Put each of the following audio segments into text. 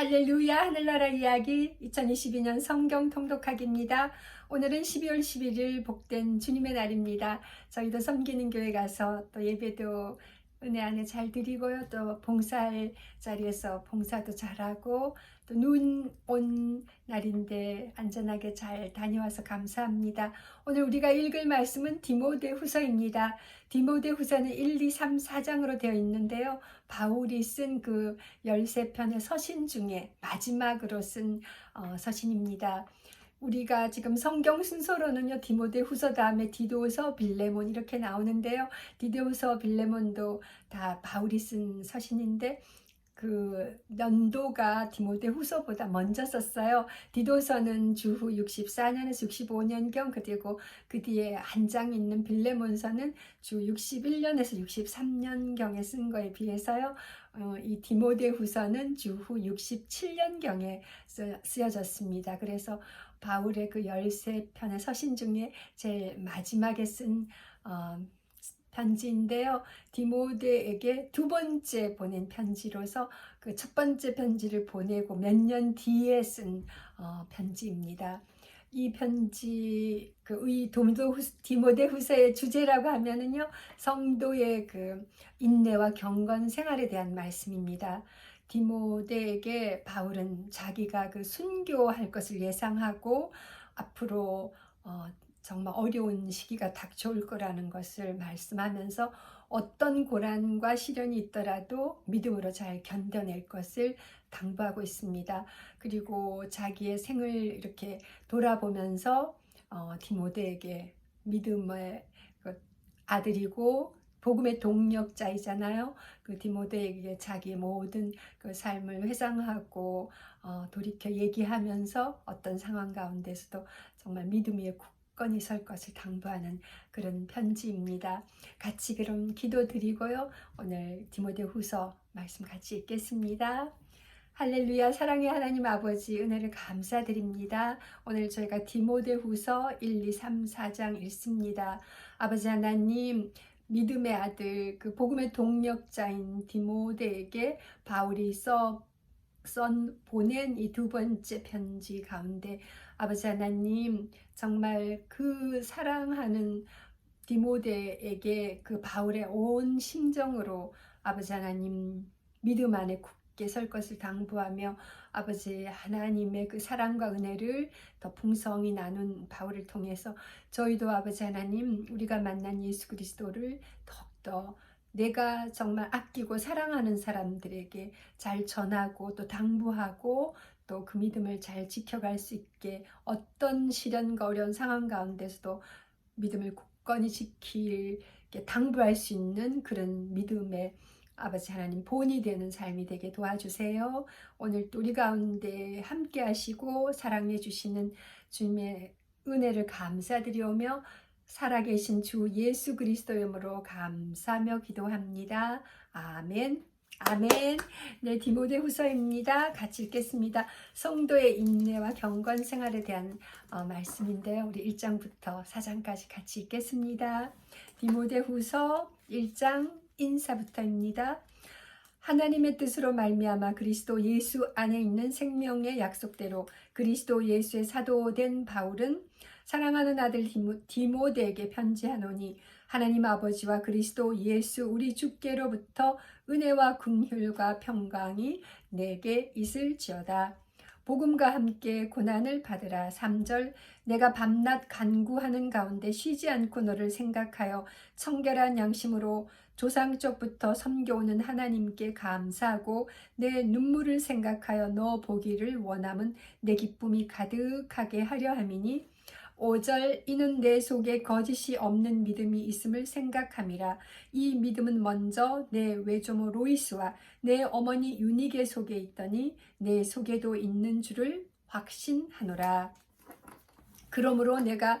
할렐루야 하늘나라 이야기 2022년 성경 통독하기입니다. 오늘은 12월 11일 복된 주님의 날입니다. 저희도 섬기는 교회 가서 또 예배도 은혜 안에 잘 드리고요. 또 봉사할 자리에서 봉사도 잘하고 또 눈 온 날인데 안전하게 잘 다녀와서 감사합니다. 오늘 우리가 읽을 말씀은 디모데 후서입니다. 디모데 후서는 1, 2, 3, 4장으로 되어 있는데요. 바울이 쓴 그 13편의 서신 중에 마지막으로 쓴 어, 서신입니다. 우리가 지금 성경 순서로는요 디모데 후서 다음에 디도서 빌레몬 이렇게 나오는데요 디도서 빌레몬도 다 바울이 쓴 서신인데 그 연도가 디모데 후서보다 먼저 썼어요. 디도서는 주후 64년에서 65년경 그리고 그 뒤에 한 장 있는 빌레몬서는 주 61년에서 63년경에 쓴 거에 비해서요. 어, 이 디모데 후서는 주후 67년경에 쓰여졌습니다. 그래서 바울의 그 13편의 서신 중에 제일 마지막에 쓴 어, 편지인데요. 디모데에게 두 번째 보낸 편지로서 그 첫 번째 편지를 보내고 몇 년 뒤에 쓴 어, 편지입니다. 이 편지 그의 디모데 후서의 주제라고 하면은요 성도의 그 인내와 경건 생활에 대한 말씀입니다. 디모데에게 바울은 자기가 그 순교할 것을 예상하고 앞으로 어, 정말 어려운 시기가 닥쳐올 거라는 것을 말씀하면서 어떤 고난과 시련이 있더라도 믿음으로 잘 견뎌낼 것을 당부하고 있습니다. 그리고 자기의 생을 이렇게 돌아보면서 어, 디모데에게 믿음의 그 아들이고 복음의 동력자이잖아요. 그 디모데에게 자기 모든 그 삶을 회상하고 어, 돌이켜 얘기하면서 어떤 상황 가운데서도 정말 믿음 위에 굳건히 설 것을 당부하는 그런 편지입니다. 같이 그럼 기도 드리고요. 오늘 디모데 후서 말씀 같이 읽겠습니다. 할렐루야 사랑의 하나님 아버지 은혜를 감사드립니다. 오늘 저희가 디모데 후서 1, 2, 3, 4장 읽습니다. 아버지 하나님 믿음의 아들 그 복음의 동력자인 디모데에게 바울이 써 선 보낸 이 두 번째 편지 가운데 아버지 하나님 정말 그 사랑하는 디모데에게 그 바울의 온 심정으로 아버지 하나님 믿음 안에 굳게 설 것을 당부하며 아버지 하나님의 그 사랑과 은혜를 더 풍성히 나눈 바울을 통해서 저희도 아버지 하나님 우리가 만난 예수 그리스도를 더욱더 내가 정말 아끼고 사랑하는 사람들에게 잘 전하고 또 당부하고 또 그 믿음을 잘 지켜갈 수 있게 어떤 시련과 어려운 상황 가운데서도 믿음을 굳건히 지킬 당부할 수 있는 그런 믿음의 아버지 하나님 본이 되는 삶이 되게 도와주세요. 오늘 또 우리 가운데 함께 하시고 사랑해 주시는 주님의 은혜를 감사드리오며 살아계신 주 예수 그리스도 이름으로 감사하며 기도합니다. 아멘. 아멘. 네, 디모데 후서입니다. 같이 읽겠습니다. 성도의 인내와 경건 생활에 대한 어, 말씀인데요. 우리 1장부터 4장까지 같이 읽겠습니다. 디모데 후서 1장 인사부터입니다. 하나님의 뜻으로 말미암아 그리스도 예수 안에 있는 생명의 약속대로 그리스도 예수의 사도된 바울은 사랑하는 아들 디모, 데에게 편지하노니 하나님 아버지와 그리스도 예수 우리 주께로부터 은혜와 긍휼과 평강이 내게 있을지어다. 복음과 함께 고난을 받으라. 3절 내가 밤낮 간구하는 가운데 쉬지 않고 너를 생각하여 청결한 양심으로 조상 쪽부터 섬겨오는 하나님께 감사하고 내 눈물을 생각하여 너 보기를 원함은 내 기쁨이 가득하게 하려 함이니 5절 이는 내 속에 거짓이 없는 믿음이 있음을 생각함이라. 이 믿음은 먼저 내 외조모 로이스와 내 어머니 유니게 속에 있더니 내 속에도 있는 줄을 확신하노라. 그러므로 내가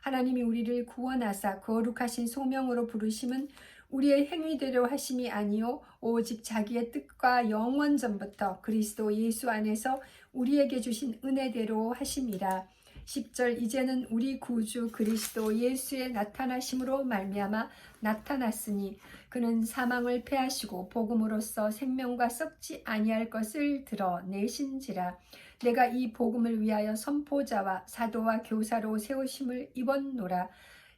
하나님이 우리를 구원하사 거룩하신 소명으로 부르심은 우리의 행위대로 하심이 아니요 오직 자기의 뜻과 영원 전부터 그리스도 예수 안에서 우리에게 주신 은혜대로 하심이라. 10절 이제는 우리 구주 그리스도 예수의 나타나심으로 말미암아 나타났으니 그는 사망을 패하시고 복음으로써 생명과 썩지 아니할 것을 드러내신지라. 내가 이 복음을 위하여 선포자와 사도와 교사로 세우심을 입었노라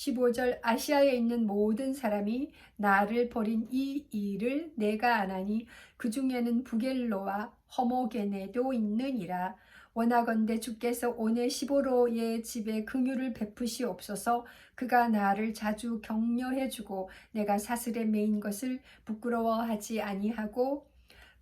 15절 아시아에 있는 모든 사람이 나를 버린 이 일을 내가 안하니 그 중에는 부겔로와 허모게네도 있느니라. 원하건대 주께서 오네시보로의 집에 긍휼을 베푸시옵소서 그가 나를 자주 격려해 주고 내가 사슬에 매인 것을 부끄러워하지 아니하고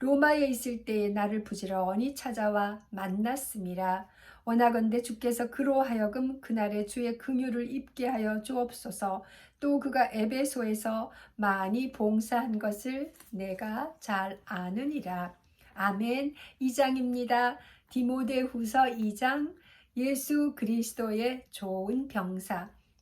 로마에 있을 때에 나를 부지런히 찾아와 만났습니다. 원하건대 주께서 그로 하여금 그날에 주의 긍휼을 입게 하여 주옵소서. 또 그가 에베소에서 많이 봉사한 것을 내가 잘 아느니라. 아멘. 2장입니다. 디모데후서 2장 예수 그리스도의 좋은 병사.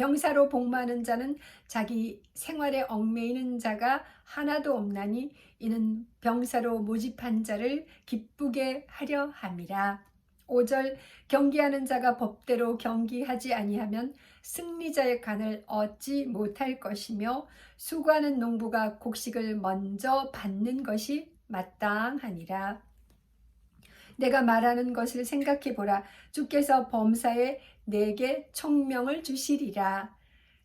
병사로 복무하는 자는 자기 생활에 얽매이는 자가 하나도 없나니 이는 병사로 모집한 자를 기쁘게 하려 함이라. 5절 경기하는 자가 법대로 경기하지 아니하면 승리자의 간을 얻지 못할 것이며 수고하는 농부가 곡식을 먼저 받는 것이 마땅하니라. 내가 말하는 것을 생각해 보라. 주께서 범사에 내게 총명을 주시리라.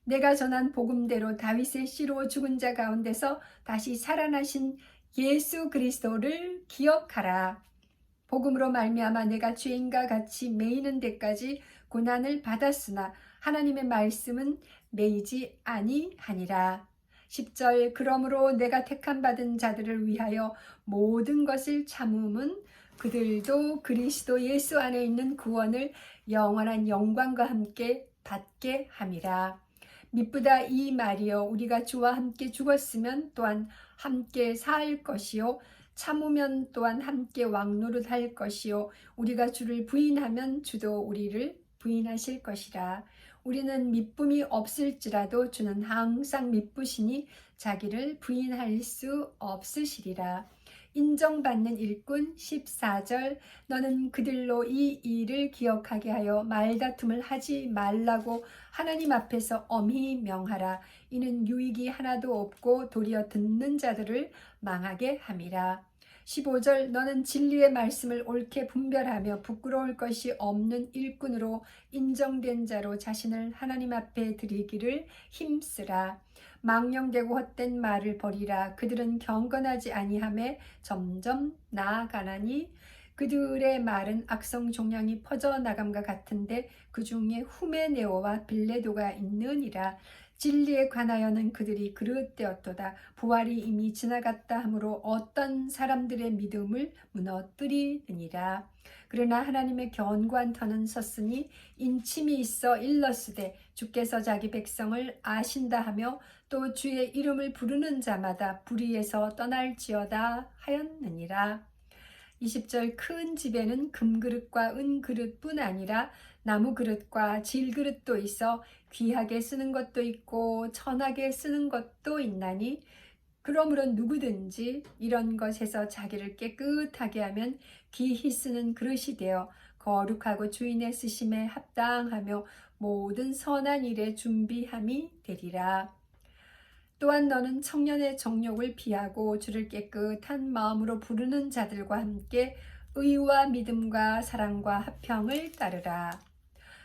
내가 전한 복음대로 다윗의 씨로 죽은 자 가운데서 다시 살아나신 예수 그리스도를 기억하라. 복음으로 말미암아 내가 죄인과 같이 매이는 데까지 고난을 받았으나 하나님의 말씀은 매이지 아니하니라. 10절 그러므로 내가 택함 받은 자들을 위하여 모든 것을 참음은 그들도 그리스도 예수 안에 있는 구원을 영원한 영광과 함께 받게 함이라. 미쁘다 이 말이여 우리가 주와 함께 죽었으면 또한 함께 살 것이요 참으면 또한 함께 왕노릇 할 것이요 우리가 주를 부인하면 주도 우리를 부인하실 것이라. 우리는 미쁨이 없을지라도 주는 항상 미쁘시니 자기를 부인할 수 없으시리라. 인정받는 일꾼 14절 너는 그들로 이 일을 기억하게 하여 말다툼을 하지 말라고 하나님 앞에서 엄히 명하라. 이는 유익이 하나도 없고 도리어 듣는 자들을 망하게 함이라 15절 너는 진리의 말씀을 옳게 분별하며 부끄러울 것이 없는 일꾼으로 인정된 자로 자신을 하나님 앞에 드리기를 힘쓰라 망령되고 헛된 말을 버리라. 그들은 경건하지 아니함에 점점 나아가나니 그들의 말은 악성 종양이 퍼져 나감과 같은데 그 중에 후메네오와 빌레도가 있느니라. 진리에 관하여는 그들이 그릇되었도다. 부활이 이미 지나갔다 하므로 어떤 사람들의 믿음을 무너뜨리느니라. 그러나 하나님의 견고한 터는 섰으니 인침이 있어 일렀으되 주께서 자기 백성을 아신다 하며 또 주의 이름을 부르는 자마다 불의에서 떠날지어다 하였느니라. 20절 큰 집에는 금그릇과 은그릇뿐 아니라 나무그릇과 질그릇도 있어 귀하게 쓰는 것도 있고 천하게 쓰는 것도 있나니 그러므로 누구든지 이런 것에서 자기를 깨끗하게 하면 귀히 쓰는 그릇이 되어 거룩하고 주인의 쓰심에 합당하며 모든 선한 일에 준비함이 되리라. 또한 너는 청년의 정욕을 피하고 주를 깨끗한 마음으로 부르는 자들과 함께 의와 믿음과 사랑과 합평을 따르라.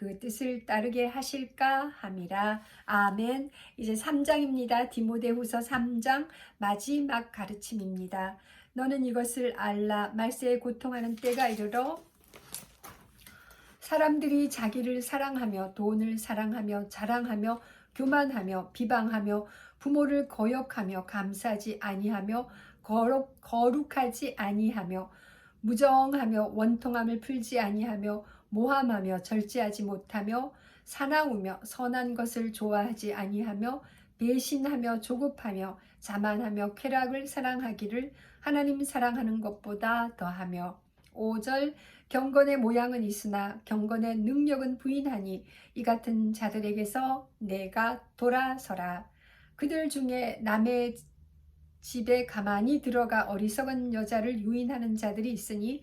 그 뜻을 따르게 하실까 함이라. 아멘. 이제 3장입니다. 디모데후서 3장 마지막 가르침입니다. 너는 이것을 알라. 말세에 고통하는 때가 이르러 사람들이 자기를 사랑하며 돈을 사랑하며 자랑하며 교만하며 비방하며 부모를 거역하며 감사하지 아니하며 거룩, 거룩하지 아니하며 무정하며 원통함을 풀지 아니하며 모함하며 절제하지 못하며 사나우며 선한 것을 좋아하지 아니하며 배신하며 조급하며 자만하며 쾌락을 사랑하기를 하나님 사랑하는 것보다 더하며 5절 경건의 모양은 있으나 경건의 능력은 부인하니 이 같은 자들에게서 내가 돌아서라. 그들 중에 남의 집에 가만히 들어가 어리석은 여자를 유인하는 자들이 있으니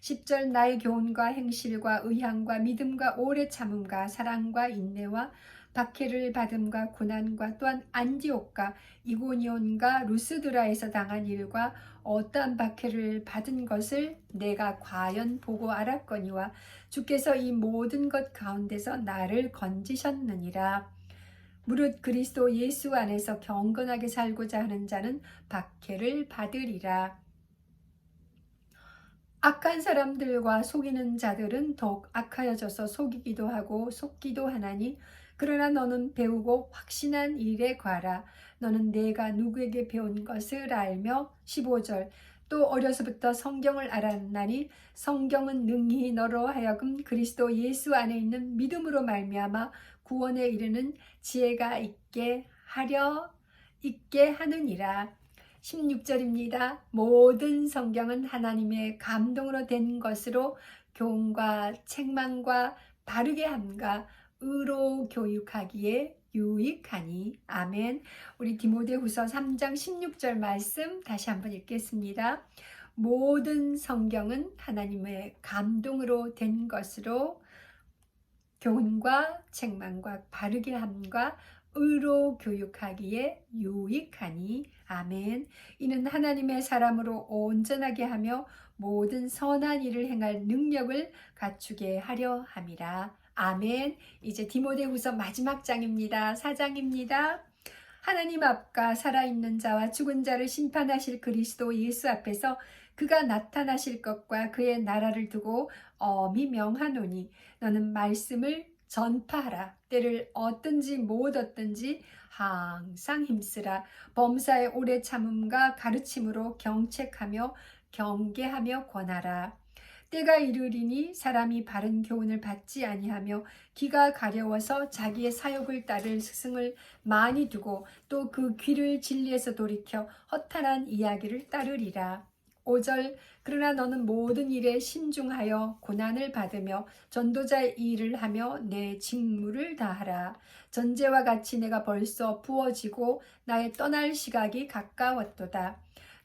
10절 나의 교훈과 행실과 의향과 믿음과 오래 참음과 사랑과 인내와 박해를 받음과 고난과 또한 안디옥과 이고니온과 루스드라에서 당한 일과 어떠한 박해를 받은 것을 내가 과연 보고 알았거니와 주께서 이 모든 것 가운데서 나를 건지셨느니라. 무릇 그리스도 예수 안에서 경건하게 살고자 하는 자는 박해를 받으리라. 악한 사람들과 속이는 자들은 더욱 악하여져서 속이기도 하고 속기도 하나니 그러나 너는 배우고 확신한 일에 과라. 너는 내가 누구에게 배운 것을 알며 15절 또 어려서부터 성경을 알았나니 성경은 능히 너로 하여금 그리스도 예수 안에 있는 믿음으로 말미암아 구원에 이르는 지혜가 있게 하려 있게 하느니라. 16절입니다. 모든 성경은 하나님의 감동으로 된 것으로 교훈과 책망과 바르게 함과 의로 교육하기에 유익하니 아멘. 우리 디모데후서 3장 16절 말씀 다시 한번 읽겠습니다. 모든 성경은 하나님의 감동으로 된 것으로 교훈과 책망과 바르게 함과 의로 교육하기에 유익하니 아멘. 이는 하나님의 사람으로 온전하게 하며 모든 선한 일을 행할 능력을 갖추게 하려 함이라. 아멘. 이제 디모데후서 마지막 장입니다. 4장입니다. 하나님 앞과 살아있는 자와 죽은 자를 심판하실 그리스도 예수 앞에서 그가 나타나실 것과 그의 나라를 두고 엄히 명하노니 너는 말씀을 전파하라. 때를 얻든지 못 얻든지 항상 힘쓰라. 범사의 오래 참음과 가르침으로 경책하며 경계하며 권하라. 때가 이르리니 사람이 바른 교훈을 받지 아니하며 귀가 가려워서 자기의 사욕을 따를 스승을 많이 두고 또 그 귀를 진리에서 돌이켜 허탄한 이야기를 따르리라. 5절 그러나 너는 모든 일에 신중하여 고난을 받으며 전도자의 일을 하며 내 직무를 다하라. 전제와 같이 내가 벌써 부어지고 나의 떠날 시각이 가까웠도다.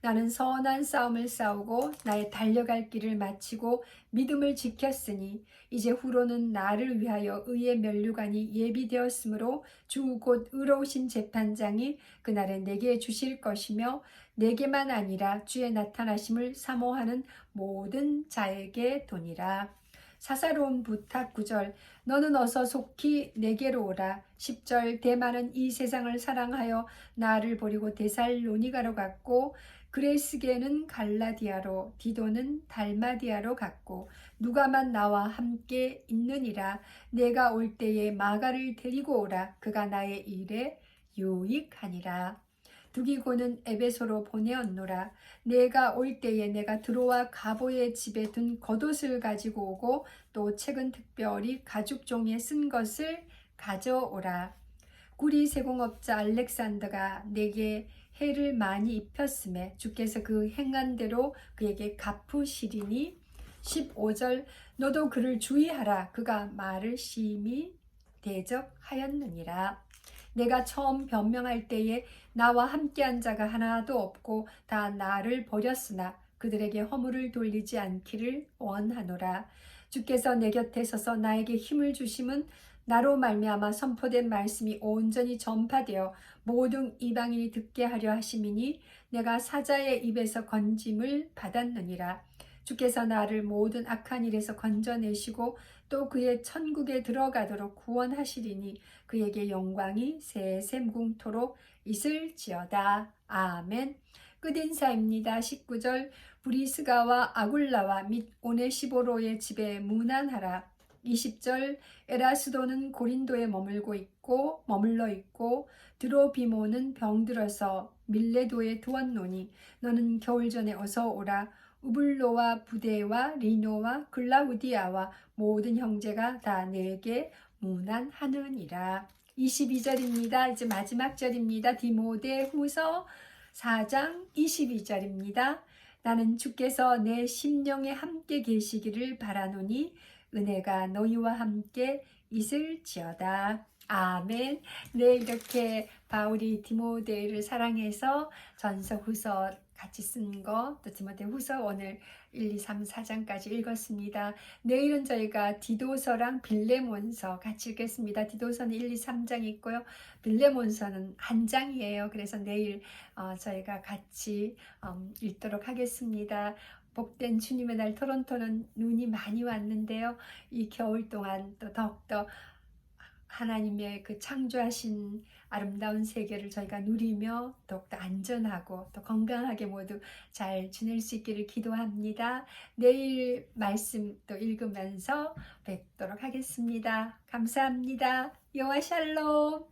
나는 선한 싸움을 싸우고 나의 달려갈 길을 마치고 믿음을 지켰으니 이제 후로는 나를 위하여 의의 면류관이 예비되었으므로 주 곧 의로우신 재판장이 그날에 내게 주실 것이며 내게만 아니라 주의 나타나심을 사모하는 모든 자에게 도니라. 사사로운 부탁 9절 너는 어서 속히 내게로 오라. 10절 대만은 이 세상을 사랑하여 나를 버리고 데살로니가로 갔고 그레스게는 갈라디아로 디도는 달마디아로 갔고 누가만 나와 함께 있느니라. 내가 올 때에 마가를 데리고 오라. 그가 나의 일에 유익하니라 두기고는 에베소로 보내었노라. 내가 올 때에 내가 들어와 가보의 집에 둔 겉옷을 가지고 오고 또 책은 특별히 가죽 종이에 쓴 것을 가져오라. 구리 세공업자 알렉산더가 내게 해를 많이 입혔음에 주께서 그 행한 대로 그에게 갚으시리니 15절 너도 그를 주의하라. 그가 말을 심히 대적하였느니라 내가 처음 변명할 때에 나와 함께한 자가 하나도 없고 다 나를 버렸으나 그들에게 허물을 돌리지 않기를 원하노라. 주께서 내 곁에 서서 나에게 힘을 주심은 나로 말미암아 선포된 말씀이 온전히 전파되어 모든 이방인이 듣게 하려 하심이니 내가 사자의 입에서 건짐을 받았느니라 주께서 나를 모든 악한 일에서 건져내시고 또 그의 천국에 들어가도록 구원하시리니 그에게 영광이 세세무궁토록 있을지어다. 아멘. 끝인사입니다. 19절 브리스가와 아굴라와 및 오네시보로의 집에 문안하라. 20절 에라스도는 고린도에 머물고 있고 머물러 있고 드로비모는 병들어서 밀레도에 두었노니 너는 겨울 전에 어서 오라 우블로와 부데와 리노와 글라우디아와 모든 형제가 다 내게 문안하느니라. 22절입니다. 이제 마지막 절입니다. 디모데 후서 4장 22절입니다. 나는 주께서 내 심령에 함께 계시기를 바라노니 은혜가 너희와 함께 있을지어다. 아멘. 네, 이렇게 바울이 디모데를 사랑해서 전서 후서 같이 쓴 거, 또 디모데 후서 오늘 1, 2, 3, 4장까지 읽었습니다. 내일은 저희가 디도서랑 빌레몬서 같이 읽겠습니다. 디도서는 1, 2, 3장 있고요. 빌레몬서는 한 장이에요. 그래서 내일 어, 저희가 같이 음, 읽도록 하겠습니다. 복된 주님의 날 토론토는 눈이 많이 왔는데요. 이 겨울 동안 또 더욱더 하나님의 그 창조하신 아름다운 세계를 저희가 누리며 더욱더 안전하고 또 건강하게 모두 잘 지낼 수 있기를 기도합니다. 내일 말씀 또 읽으면서 뵙도록 하겠습니다. 감사합니다. 여호와 샬롬.